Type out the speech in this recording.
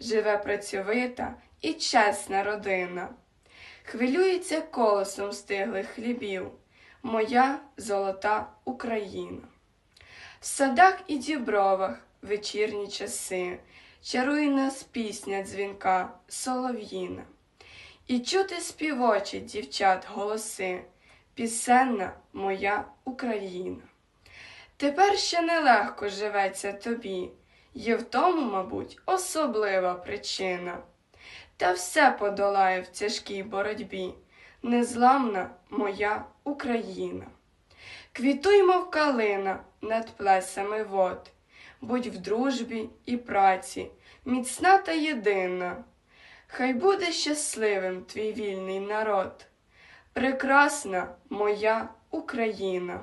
живе працьовита і чесна родина. Хвилюється колосом стиглих хлібів, моя золота Україна. В садах і дібровах вечірні часи чарує нас пісня дзвінка солов'їна, і чути співочі дівчат голоси, пісенна моя Україна. Тепер ще нелегко живеться тобі, є в тому, мабуть, особлива причина. Та все подолає в тяжкій боротьбі, незламна моя Україна. Квітуй, мов калина над плесами вод, будь в дружбі і праці, міцна та єдина. Хай буде щасливим твій вільний народ, прекрасна моя Україна.